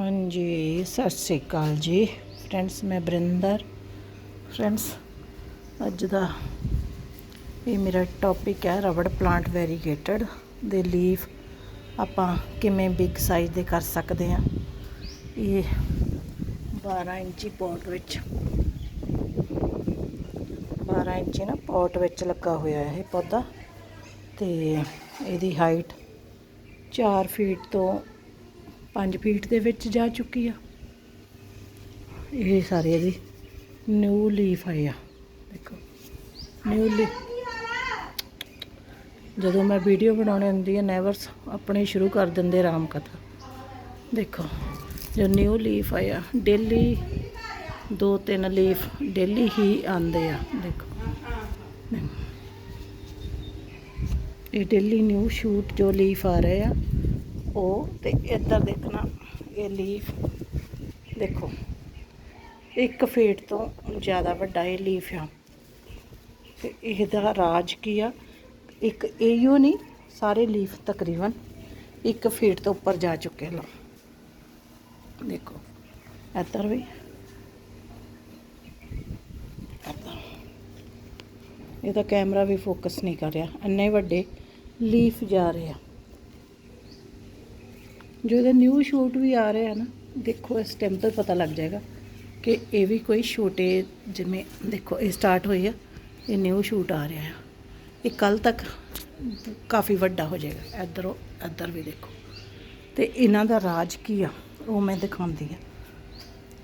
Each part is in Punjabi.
ਹਾਂਜੀ, ਸਤਿ ਸ੍ਰੀ ਅਕਾਲ ਜੀ। ਫਰੈਂਡਸ ਮੈਂ ਬਰਿੰਦਰ। ਫਰੈਂਡਸ ਅੱਜ ਦਾ ਇਹ ਮੇਰਾ ਟੌਪਿਕ ਹੈ, ਰਬੜ ਪਲਾਂਟ ਵੈਰੀਗੇਟਡ ਦੇ ਲੀਫ ਆਪਾਂ ਕਿਵੇਂ ਬਿਗ ਸਾਈਜ਼ ਦੇ ਕਰ ਸਕਦੇ ਹਾਂ। ਇਹ 12 ਇੰਚੀ ਪੋਟ ਵਿੱਚ 12 ਇੰਚੀ ਨਾ ਪੋਟ ਵਿੱਚ ਲੱਗਾ ਹੋਇਆ ਇਹ ਪੌਦਾ। ਤੇ ਇਹਦੀ ਹਾਈਟ 4 ਫੀਟ ਤੋਂ 5 ਫੀਟ ਦੇ ਵਿੱਚ ਜਾ ਚੁੱਕੀ ਆ। ਇਹ ਸਾਰੇ ਇਹਦੀ ਨਿਊ ਲੀਫ ਆਏ ਆ। ਦੇਖੋ ਨਿਊ ਲੀਫ ਜਦੋਂ ਮੈਂ ਵੀਡੀਓ ਬਣਾਉਣੀ ਹੁੰਦੀ ਹੈ ਨੈਵਰਸ ਆਪਣੇ ਸ਼ੁਰੂ ਕਰ ਦਿੰਦੇ ਰਾਮ ਕਥਾ ਦੇਖੋ ਜੋ ਨਿਊ ਲੀਫ ਆਇਆ ਡੇਲੀ ਦੋ ਤਿੰਨ ਲੀਫ ਡੇਲੀ ਹੀ ਆਉਂਦੇ ਆ। ਦੇਖੋ ਇਹ ਡੇਲੀ ਨਿਊ ਸ਼ੂਟ ਜੋ ਲੀਫ ਆ ਰਹੇ ਆ ਉਹ ਤੇ ਇੱਧਰ ਦੇਖਣਾ, ਇਹ ਲੀਫ ਦੇਖੋ। ਇੱਕ ਫੀਟ ਤੋਂ ਜ਼ਿਆਦਾ ਵੱਡਾ ਇਹ ਲੀਫ ਆ। ਤੇ ਇਹਦਾ ਰਾਜ ਕੀ ਆ? ਇੱਕ ਇਹੋ ਨਹੀਂ, ਸਾਰੇ ਲੀਫ ਤਕਰੀਬਨ ਇੱਕ ਫੀਟ ਤੋਂ ਉੱਪਰ ਜਾ ਚੁੱਕੇ ਲਾ ਦੇਖੋ, ਇੱਧਰ ਵੀ। ਇੱਧਰ ਇਹਦਾ ਕੈਮਰਾ ਵੀ ਫੋਕਸ ਨਹੀਂ ਕਰ ਰਿਹਾ, ਇੰਨੇ ਵੱਡੇ ਲੀਫ ਜਾ ਰਹੇ ਆ। ਜੋ ਇਹਦੇ ਨਿਊ ਸ਼ੂਟ ਵੀ ਆ ਰਹੇ ਆ ਨਾ, ਦੇਖੋ ਇਸ ਟਾਈਮ ਤੋਂ ਪਤਾ ਲੱਗ ਜਾਏਗਾ ਕਿ ਇਹ ਵੀ ਕੋਈ ਛੋਟੇ ਜਿਵੇਂ ਦੇਖੋ ਇਹ ਸਟਾਰਟ ਹੋਈ ਆ, ਇਹ ਨਿਊ ਸ਼ੂਟ ਆ ਰਿਹਾ ਆ। ਇਹ ਕੱਲ ਤੱਕ ਕਾਫੀ ਵੱਡਾ ਹੋ ਜਾਏਗਾ, ਇੱਧਰੋਂ ਇੱਧਰ ਵੀ ਦੇਖੋ। ਤੇ ਇਹਨਾਂ ਦਾ ਰਾਜ ਕੀ ਆ, ਉਹ ਮੈਂ ਦਿਖਾਉਂਦੀ ਆ।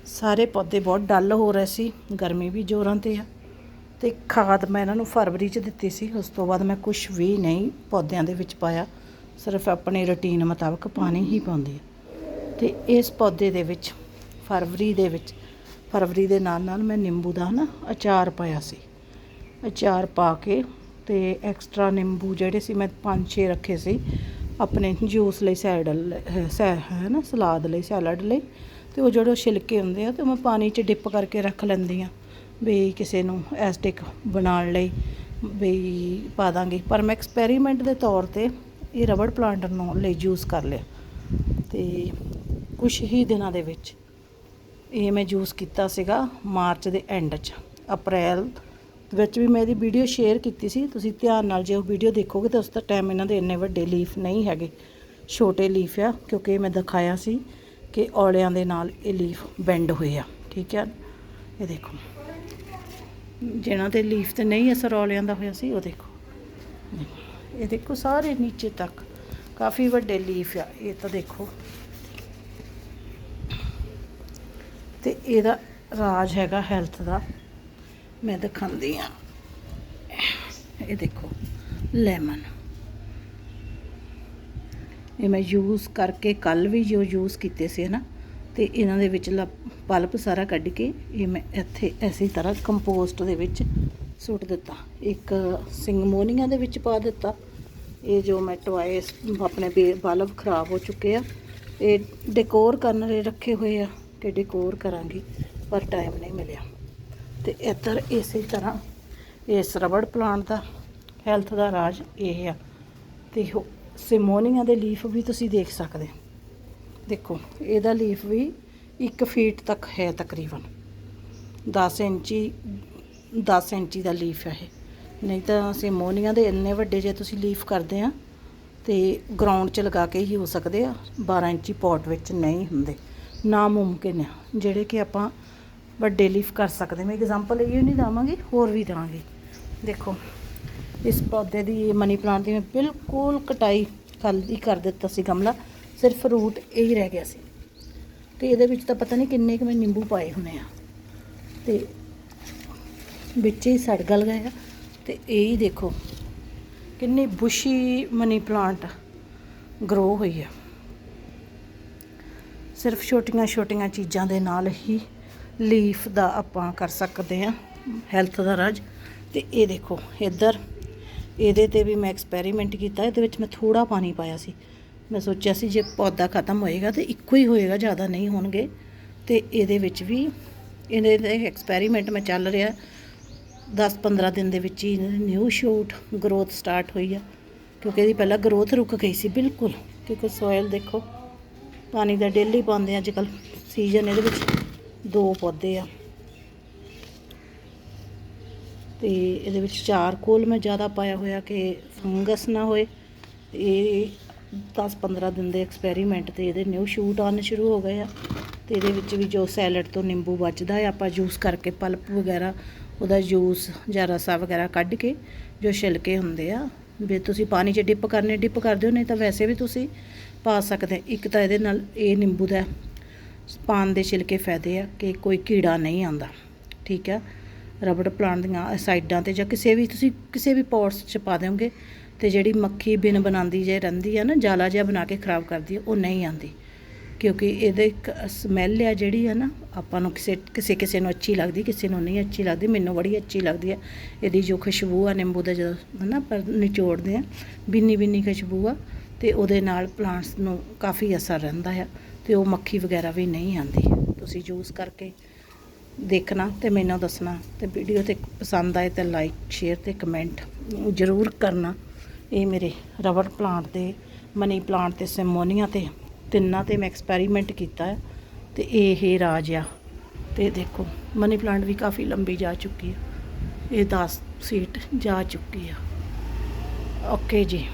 ਸਾਰੇ ਪੌਦੇ ਬਹੁਤ ਡੱਲ ਹੋ ਰਹੇ ਸੀ, ਗਰਮੀ ਵੀ ਜ਼ੋਰਾਂ ਤੇ ਆ। ਤੇ ਖਾਦ ਮੈਂ ਇਹਨਾਂ ਨੂੰ ਫਰਵਰੀ ਚ ਦਿੱਤੀ ਸੀ, ਉਸ ਤੋਂ ਬਾਅਦ ਮੈਂ ਕੁਝ ਵੀ ਨਹੀਂ ਪੌਦਿਆਂ ਦੇ ਵਿੱਚ ਪਾਇਆ। ਸਿਰਫ ਆਪਣੇ ਰੁਟੀਨ ਮੁਤਾਬਕ ਪਾਣੀ ਹੀ ਪਾਉਂਦੀ ਹਾਂ ਤੇ ਇਸ ਪੌਦੇ ਦੇ ਵਿੱਚ, ਫਰਵਰੀ ਦੇ ਵਿੱਚ, ਫਰਵਰੀ ਦੇ ਨਾਲ ਨਾਲ ਮੈਂ ਨਿੰਬੂ ਦਾ ਨਾ ਅਚਾਰ ਪਾਇਆ ਸੀ। ਅਚਾਰ ਪਾ ਕੇ ਤੇ ਐਕਸਟਰਾ ਨਿੰਬੂ ਜਿਹੜੇ ਸੀ ਮੈਂ 5-6 ਰੱਖੇ ਸੀ, ਆਪਣੇ ਜੂਸ ਲਈ ਸੈਡ ਹੈ ਨਾ, ਸਲਾਦ ਲਈ ਸੈਲਡ ਲਈ, ਤੇ ਉਹ ਜਿਹੜੇ ਛਿਲਕੇ ਹੁੰਦੇ ਆ ਤੇ ਮੈਂ ਪਾਣੀ 'ਚ ਡਿਪ ਕਰਕੇ ਰੱਖ ਲੈਂਦੀ ਆ ਵੀ ਕਿਸੇ ਨੂੰ ਐਸਟਿਕ ਬਣਾਉਣ ਲਈ ਵੀ ਪਾ ਦਾਂਗੇ। ਪਰ ਮੈਂ ਐਕਸਪੈਰੀਮੈਂਟ ਦੇ ਤੌਰ ਤੇ ਇਹ ਰਬੜ ਪਲਾਂਟ ਨੂੰ ਲਈ ਯੂਜ਼ ਕਰ ਲਿਆ। ਤੇ ਕੁਝ ਹੀ ਦਿਨਾਂ ਦੇ ਵਿੱਚ ਇਹ ਮੈਂ ਯੂਜ਼ ਕੀਤਾ ਸੀਗਾ ਮਾਰਚ ਦੇ ਐਂਡ 'ਚ। ਅਪ੍ਰੈਲ ਵਿੱਚ ਵੀ ਮੈਂ ਇਹਦੀ ਵੀਡੀਓ ਸ਼ੇਅਰ ਕੀਤੀ ਸੀ। ਤੁਸੀਂ ਧਿਆਨ ਨਾਲ ਜੇ ਉਹ ਵੀਡੀਓ ਦੇਖੋਗੇ ਤਾਂ ਉਸ ਦਾ ਟਾਈਮ ਇਹਨਾਂ ਦੇ ਇੰਨੇ ਵੱਡੇ ਲੀਫ ਨਹੀਂ ਹੈਗੇ। ਛੋਟੇ ਲੀਫ ਆ, ਕਿਉਂਕਿ ਮੈਂ ਦਿਖਾਇਆ ਸੀ ਕਿ ਔਲਿਆਂ ਦੇ ਨਾਲ ਇਹ ਲੀਫ ਬੈਂਡ ਹੋਏ ਆ। ਠੀਕ ਹੈ ਇਹ ਦੇਖੋ। ਜਿਹਨਾਂ ਤੇ ਲੀਫ ਤੇ ਨਹੀਂ ਅਸਰ ਔਲਿਆਂ ਦਾ ਹੋਇਆ ਸੀ, ਉਹ ਦੇਖੋ। ਇਹ ਦੇਖੋ ਸਾਰੇ ਨੀਚੇ ਤੱਕ। ਕਾਫੀ ਵੱਡੇ ਲੀਫ ਆ, ਇਹ ਤਾਂ ਦੇਖੋ। ਤੇ ਇਹਦਾ ਰਾਜ ਹੈਗਾ ਹੈਲਥ ਦਾ। ਮੈਂ ਦਿਖਾਉਂਦੀ ਆ ਇਹ ਦੇਖੋ ਲੈਮਨ ਇਹ ਮੈਂ ਯੂਜ਼ ਕਰਕੇ ਕੱਲ ਵੀ ਜੋ ਯੂਜ਼ ਕੀਤੇ ਸੀ ਨਾ ਤੇ ਇਹਨਾਂ ਦੇ ਵਿੱਚ ਪਲਪ ਸਾਰਾ ਕੱਢ ਕੇ ਇਹ ਮੈਂ ਇੱਥੇ ਐਸੀ ਤਰ੍ਹਾਂ ਕੰਪੋਸਟ ਦੇ ਵਿੱਚ ਸੁੱਟ ਦਿੱਤਾ। ਇੱਕ ਸਿੰਗਮੋਨੀਆ ਦੇ ਵਿੱਚ ਪਾ ਦਿੱਤਾ। ਇਹ ਜੋ ਮੈਂ ਟਵਾਏ ਆਪਣੇ ਬਲਬ ਖਰਾਬ ਹੋ ਚੁੱਕੇ ਆ। ਇਹ ਡੈਕੋਰ ਕਰਨ ਲਈ ਰੱਖੇ ਹੋਏ ਆ ਕਿ ਡੈਕੋਰ ਕਰਾਂਗੀ, ਪਰ ਟਾਈਮ ਨਹੀਂ ਮਿਲਿਆ। ਤੇ ਇੱਧਰ ਇਸੇ ਤਰ੍ਹਾਂ ਇਸ ਰਬੜ ਪਲਾਂਟ ਦਾ ਹੈਲਥ ਦਾ ਰਾਜ ਇਹ ਆ। ਤੇ ਸਿਮੋਨੀਆ ਦੇ ਲੀਫ ਵੀ ਤੁਸੀਂ ਦੇਖ ਸਕਦੇ ਦੇਖੋ, ਇਹਦਾ ਲੀਫ ਵੀ 1 ਫੀਟ ਤੱਕ ਹੈ ਤਕਰੀਬਨ। 10 ਇੰਚੀ 10 ਇੰਚੀ ਦਾ ਲੀਫ ਹੈ ਇਹ। ਨਹੀਂ ਤਾਂ ਸਿਮੋਨੀਆ ਦੇ ਇੰਨੇ ਵੱਡੇ ਜੇ ਤੁਸੀਂ ਲੀਫ ਕਰਦੇ ਆ, ਤੇ ਗਰਾਊਂਡ 'ਚ ਲਗਾ ਕੇ ਹੀ ਹੋ ਸਕਦੇ ਆ 12 ਇੰਚੀ ਪੋਟ ਵਿੱਚ ਨਹੀਂ ਹੁੰਦੇ। ਨਾ ਮੁਮਕਿਨ ਆ, ਜਿਹੜੇ ਕਿ ਆਪਾਂ ਵੱਡੇ ਲੀਫ ਕਰ ਸਕਦੇ ਮੈਂ ਐਗਜ਼ਾਮਪਲ ਇਹ ਨਹੀਂ ਦਵਾਂਗੀ, ਹੋਰ ਵੀ ਦਵਾਂਗੀ। ਦੇਖੋ, ਇਸ ਪੌਦੇ ਦੀ ਮਨੀ ਪਲਾਂਟ ਦੀ ਮੈਂ ਬਿਲਕੁਲ ਕਟਾਈ ਖਾਲੀ ਕਰ ਦਿੱਤਾ ਸੀ ਗਮਲਾ, ਸਿਰਫ ਰੂਟ ਇਹ ਹੀ ਰਹਿ ਗਿਆ ਸੀ। ਤੇ ਇਹਦੇ ਵਿੱਚ ਤਾਂ ਪਤਾ ਨਹੀਂ ਕਿੰਨੇ ਕਿ ਮੈਂ ਨਿੰਬੂ ਪਾਏ ਹੋਣੇ ਆ। ਤੇ ਵਿੱਚ ਹੀ ਸੜ ਗਲ ਗਏ ਆ। ਤੇ ਇਹ ਹੀ ਦੇਖੋ ਕਿੰਨੀ ਬੁਸ਼ੀ ਮਨੀ ਪਲਾਂਟ ਗਰੋ ਹੋਈ ਹੈ ਸਿਰਫ ਛੋਟੀਆਂ ਛੋਟੀਆਂ ਚੀਜ਼ਾਂ ਦੇ ਨਾਲ ਹੀ ਲੀਫ ਦਾ ਆਪਾਂ ਕਰ ਸਕਦੇ ਆ ਹੈਲਥ ਦਾ ਰਾਜ। ਤੇ ਇਹ ਦੇਖੋ ਇੱਧਰ, ਇਹਦੇ ਤੇ ਵੀ ਮੈਂ ਐਕਸਪੈਰੀਮੈਂਟ ਕੀਤਾ, ਇਹਦੇ ਵਿੱਚ ਮੈਂ ਥੋੜਾ ਪਾਣੀ ਪਾਇਆ ਸੀ। ਮੈਂ ਸੋਚਿਆ ਸੀ ਜੇ ਪੌਦਾ ਖਤਮ ਹੋਏਗਾ ਤੇ ਇੱਕੋ ਹੀ ਹੋਏਗਾ, ਜ਼ਿਆਦਾ ਨਹੀਂ ਹੋਣਗੇ। ਤੇ ਇਹਦੇ ਵਿੱਚ ਵੀ ਇਹਦੇ ਐਕਸਪੈਰੀਮੈਂਟ ਮੈਂ ਚੱਲ ਰਿਹਾ। 10-15 ਦਿਨ ਦੇ ਵਿੱਚ ਹੀ ਨਿਊ ਸ਼ੂਟ ਗਰੋਥ ਸਟਾਰਟ ਹੋਈ ਆ। ਕਿਉਂਕਿ ਇਹਦੀ ਪਹਿਲਾਂ ਗਰੋਥ ਰੁਕ ਗਈ ਸੀ, ਬਿਲਕੁਲ। ਕਿਉਂਕਿ ਸੋਇਲ ਦੇਖੋ, ਪਾਣੀ ਦਾ ਡੇਲੀ ਪਾਉਂਦੇ ਅੱਜ ਕੱਲ ਸੀਜ਼ਨ ਇਹਦੇ ਵਿੱਚ ਦੋ ਪੌਦੇ ਆ। ਤੇ ਇਹਦੇ ਵਿੱਚ ਚਾਰਕੋਲ ਮੈਂ ਜ਼ਿਆਦਾ ਪਾਇਆ ਹੋਇਆ ਕਿ ਫੰਗਸ ਨਾ ਹੋਏ। ਇਹ 10-15 ਦਿਨ ਦੇ ਐਕਸਪੈਰੀਮੈਂਟ ਤੇ ਇਹਦੇ ਨਿਊ ਸ਼ੂਟ ਆਉਣ ਸ਼ੁਰੂ ਹੋ ਗਏ ਆ। ਤੇ ਇਹਦੇ ਵਿੱਚ ਵੀ ਜੋ ਸੈਲਡ ਤੋਂ ਨਿੰਬੂ ਬਚਦਾ ਹੈ ਆਪਾਂ ਜੂਸ ਕਰਕੇ ਪਲਪ ਵਗੈਰਾ ਉਹਦਾ ਜੂਸ ਜਾਂ ਰਸਾ ਵਗੈਰਾ ਕੱਢ ਕੇ ਜੋ ਛਿਲਕੇ ਹੁੰਦੇ ਆ, ਵੀ ਤੁਸੀਂ ਪਾਣੀ 'ਚ ਡਿਪ ਕਰਨੇ, ਡਿਪ ਕਰ ਦਿਓ ਨਹੀਂ ਤਾਂ ਵੈਸੇ ਵੀ ਤੁਸੀਂ ਪਾ ਸਕਦੇ ਇੱਕ ਤਾਂ ਇਹਦੇ ਨਾਲ ਇਹ ਨਿੰਬੂ ਦਾ ਪਾਨ ਦੇ ਛਿਲਕੇ ਫਾਇਦੇ ਆ ਕਿ ਕੋਈ ਕੀੜਾ ਨਹੀਂ ਆਉਂਦਾ, ਠੀਕ ਆ? ਰਬੜ ਪਲਾਂਟ ਦੀਆਂ ਸਾਈਡਾਂ ਤੇ ਜਾਂ ਕਿਸੇ ਵੀ, ਤੁਸੀਂ ਕਿਸੇ ਵੀ ਪੋਟਸ 'ਚ ਪਾ ਦਿਓਗੇ ਤੇ ਜਿਹੜੀ ਮੱਖੀ ਬਿਨ ਬਣਾਉਂਦੀ ਜੇ ਰਹਿੰਦੀ ਆ ਨਾ, ਜਾਲਾ ਜਿਹਾ ਬਣਾ ਕੇ ਖਰਾਬ ਕਰਦੀ ਆ, ਉਹ ਨਹੀਂ ਆਉਂਦੀ। ਕਿਉਂਕਿ ਇਹਦੇ ਇੱਕ ਸਮੈਲ ਆ ਜਿਹੜੀ ਆ ਨਾ, ਆਪਾਂ ਨੂੰ ਕਿਸੇ ਕਿਸੇ ਕਿਸੇ ਨੂੰ ਅੱਛੀ ਲੱਗਦੀ, ਕਿਸੇ ਨੂੰ ਨਹੀਂ ਅੱਛੀ ਲੱਗਦੀ, ਮੈਨੂੰ ਬੜੀ ਅੱਛੀ ਲੱਗਦੀ ਹੈ ਇਹਦੀ ਜੋ ਖੁਸ਼ਬੂ ਆ, ਨਿੰਬੂ ਦਾ ਜਦੋਂ ਹਨਾ ਪਰ ਨਿਚੋੜਦੇ ਆ ਬਿੰਨੀ ਬਿੰਨੀ ਖੁਸ਼ਬੂ ਆ, ਤੇ ਉਹਦੇ ਨਾਲ ਪਲਾਂਟਸ ਨੂੰ ਕਾਫੀ ਅਸਰ ਰਹਿੰਦਾ ਆ, ਤੇ ਉਹ ਮੱਖੀ ਵਗੈਰਾ ਵੀ ਨਹੀਂ ਆਉਂਦੀ। ਤੁਸੀਂ ਯੂਜ਼ ਕਰਕੇ ਦੇਖਣਾ ਤੇ ਮੈਨੂੰ ਦੱਸਣਾ, ਤੇ ਵੀਡੀਓ ਤੇ ਪਸੰਦ ਆਏ ਤਾਂ ਲਾਈਕ ਸ਼ੇਅਰ ਤੇ ਕਮੈਂਟ ਜ਼ਰੂਰ ਕਰਨਾ। ਇਹ ਮੇਰੇ ਰਬਰ ਪਲਾਂਟ ਦੇ, ਮਨੀ ਪਲਾਂਟ ਤੇ, ਸਿਮੋਨੀਆ ਤੇ ਤਿੰਨਾਂ ਤੇ ਮੈਂ ਐਕਸਪੈਰੀਮੈਂਟ ਕੀਤਾ ਹੈ ਤੇ ਇਹ ਰਾਜ ਆ। ਤੇ ਦੇਖੋ ਮਨੀ ਪਲਾਂਟ ਵੀ ਕਾਫੀ ਲੰਬੀ ਜਾ ਚੁੱਕੀ ਹੈ। ਇਹ 10 ਸੀਟ ਜਾ ਚੁੱਕੀ ਆ। ਓਕੇ ਜੀ।